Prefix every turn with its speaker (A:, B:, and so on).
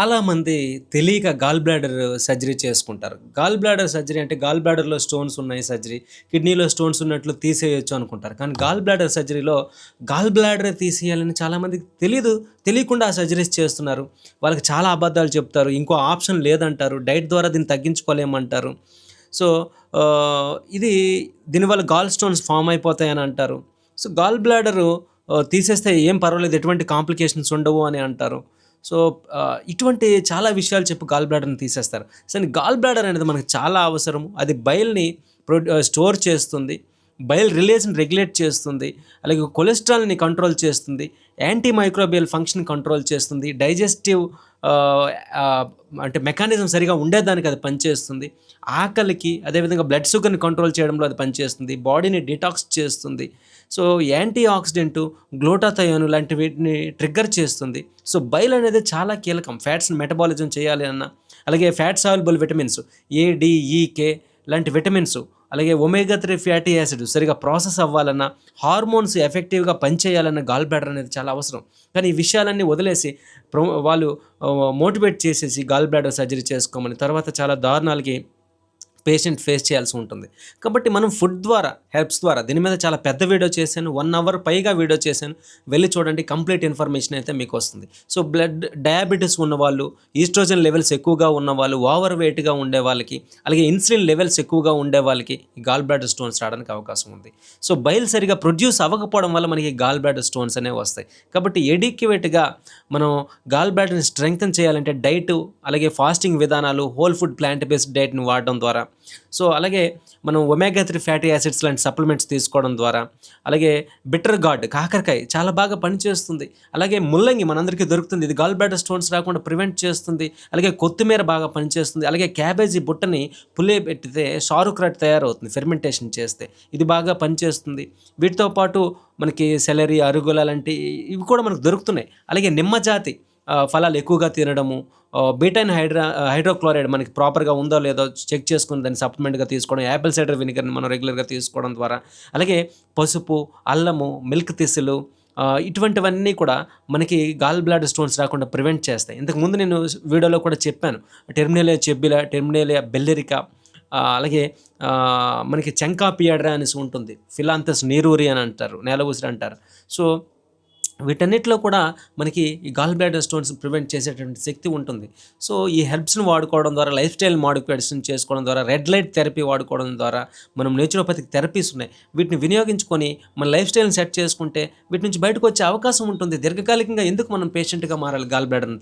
A: చాలామంది తెలియక gall bladder surgery చేసుకుంటారు. గాల్ బ్లాడర్ సర్జరీ అంటే గాల్ బ్లాడర్లో స్టోన్స్ ఉన్నాయి సర్జరీ కిడ్నీలో స్టోన్స్ ఉన్నట్లు తీసేయొచ్చు అనుకుంటారు. కానీ గాల్ బ్లాడర్ సర్జరీలో గాల్ బ్లాడర్ తీసేయాలని చాలామందికి తెలియదు తెలియకుండా ఆ సర్జరీస్ చేస్తున్నారు. వాళ్ళకి చాలా అబద్ధాలు చెప్తారు ఇంకో ఆప్షన్ లేదంటారు డైట్ ద్వారా దీన్ని తగ్గించుకోలేమంటారు. సో ఇది దీనివల్ల గాల్ స్టోన్స్ ఫామ్ అయిపోతాయని అంటారు. సో గాల్ బ్లాడరు తీసేస్తే ఏం పర్వాలేదు ఎటువంటి కాంప్లికేషన్స్ ఉండవు అని అంటారు. సో ఇటువంటి చాలా విషయాలు చెప్పి గాల్ బ్లాడర్ని తీసేస్తారు. సో గాల్ బ్లాడర్ అనేది మనకు చాలా అవసరము. అది బయల్ని ప్రొ స్టోర్ చేస్తుంది. బయల్ రిలేజ్ని రెగ్యులేట్ చేస్తుంది అలాగే కొలెస్ట్రాల్ని కంట్రోల్ చేస్తుంది యాంటీ మైక్రోబియల్ ఫంక్షన్ కంట్రోల్ చేస్తుంది డైజెస్టివ్ అంటే మెకానిజం సరిగా ఉండేదానికి అది పనిచేస్తుంది ఆకలికి అదేవిధంగా బ్లడ్ షుగర్ని కంట్రోల్ చేయడంలో అది పనిచేస్తుంది బాడీని డిటాక్స్ చేస్తుంది సో యాంటీ ఆక్సిడెంట్ గ్లోటాథయోన్ లాంటి వీటిని ట్రిగ్గర్ చేస్తుంది. సో బైల్ అనేది చాలా కీలకం ఫ్యాట్స్ని మెటబాలిజం చేయాలి అన్న అలాగే fat soluble vitamins A D E K లాంటి విటమిన్స్ అలాగే ఒమేగా త్రీ ఫ్యాటీ యాసిడ్ సరిగా ప్రాసెస్ అవ్వాలన్నా హార్మోన్స్ ఎఫెక్టివ్గా పనిచేయాలన్న గాల్ బ్లాడర్ అనేది చాలా అవసరం. కానీ ఈ విషయాలన్నీ వదిలేసి ప్రో వాళ్ళు మోటివేట్ చేసేసి గాల్ బ్లాడర్ సర్జరీ చేసుకోమని తర్వాత చాలా దారుణాలకి పేషెంట్ ఫేస్ చేయాల్సి ఉంటుంది. కాబట్టి మనం ఫుడ్ ద్వారా హెల్ప్స్ ద్వారా దీని మీద చాలా పెద్ద వీడియో చేశాను వన్ అవర్ పైగా వీడియో చేశాను. వెళ్ళి చూడండి కంప్లీట్ ఇన్ఫర్మేషన్ అయితే మీకు వస్తుంది. సో బ్లడ్ డయాబెటీస్ ఉన్నవాళ్ళు ఈస్ట్రోజన్ లెవెల్స్ ఎక్కువగా ఉన్నవాళ్ళు ఓవర్ వెయిట్గా ఉండే వాళ్ళకి అలాగే ఇన్సులిన్ లెవెల్స్ ఎక్కువగా ఉండే వాళ్ళకి గాల్ బ్లాడర్ స్టోన్స్ రావడానికి అవకాశం ఉంది. సో బయలు సరిగా ప్రొడ్యూస్ అవ్వకపోవడం వల్ల మనకి గాల్ బ్లాడర్ స్టోన్స్ అనేవి వస్తాయి. కాబట్టి ఎడిక్యువేట్గా మనం గాల్ బ్లాడర్ని స్ట్రెంగ్తన్ చేయాలంటే డైట్ అలాగే ఫాస్టింగ్ విధానాలు హోల్ ఫుడ్ ప్లాంట్ బేస్డ్ డైట్ని వాడడం ద్వారా సో అలాగే మనం ఒమేగా త్రీ ఫ్యాటీ యాసిడ్స్ లాంటి సప్లిమెంట్స్ తీసుకోవడం ద్వారా అలాగే బిటర్ గార్డ్ కాకరకాయ చాలా బాగా పనిచేస్తుంది. అలాగే ముల్లంగి మనందరికీ దొరుకుతుంది. ఇది గాల్ బ్లాడర్ స్టోన్స్ రాకుండా ప్రివెంట్ చేస్తుంది. అలాగే కొత్తిమీర బాగా పనిచేస్తుంది. అలాగే క్యాబేజీ బుట్టని పులియబెట్టితే పెట్టితే రాట్ తయారవుతుంది ఫెర్మెంటేషన్ చేస్తే. ఇది బాగా పనిచేస్తుంది. వీటితో పాటు మనకి సెలరీ అరుగుల లాంటి ఇవి కూడా మనకు దొరుకుతున్నాయి. అలాగే నిమ్మజాతి ఫలాలు ఎక్కువగా తినడము బీటైన్ హైడ్రా హైడ్రోక్లోరైడ్ మనకి ప్రాపర్గా ఉందో లేదో చెక్ చేసుకుని దాన్ని సప్లిమెంట్గా తీసుకోవడం యాపిల్ సైడర్ వినిగర్ని మనం రెగ్యులర్గా తీసుకోవడం ద్వారా అలాగే పసుపు అల్లము మిల్క్ తిసులు ఇటువంటివన్నీ కూడా మనకి గాల్ బ్లాడ్ స్టోన్స్ రాకుండా ప్రివెంట్ చేస్తాయి. ఇంతకుముందు నేను వీడియోలో కూడా చెప్పాను టెర్మినేలియా చెబ్బిల టెర్మినేలియా బెల్లెరికా అలాగే మనకి చంకా పియాడ్రా అనేసి ఉంటుంది ఫిలాంతస్ నీరూరి అని అంటారు నేల ఉసిరి అంటారు. సో వీటన్నిటిలో కూడా మనకి ఈ గాల్ బ్లాడర్ స్టోన్స్ ప్రివెంట్ చేసేటువంటి శక్తి ఉంటుంది. సో ఈ హెల్ప్స్ని వాడుకోవడం ద్వారా లైఫ్ స్టైల్ మాడిఫికేషన్ చేసుకోవడం ద్వారా రెడ్ లైట్ థెరపీ వాడుకోవడం ద్వారా మనం నేచురోపతిక్ థెరపీస్ ఉన్నాయి. వీటిని వినియోగించుకొని మన లైఫ్ స్టైల్ని సెట్ చేసుకుంటే వీటి నుంచి బయటకు వచ్చే అవకాశం ఉంటుంది. దీర్ఘకాలికంగా ఎందుకు మనం పేషెంట్గా మారాలి గాల్ బ్లాడర్ని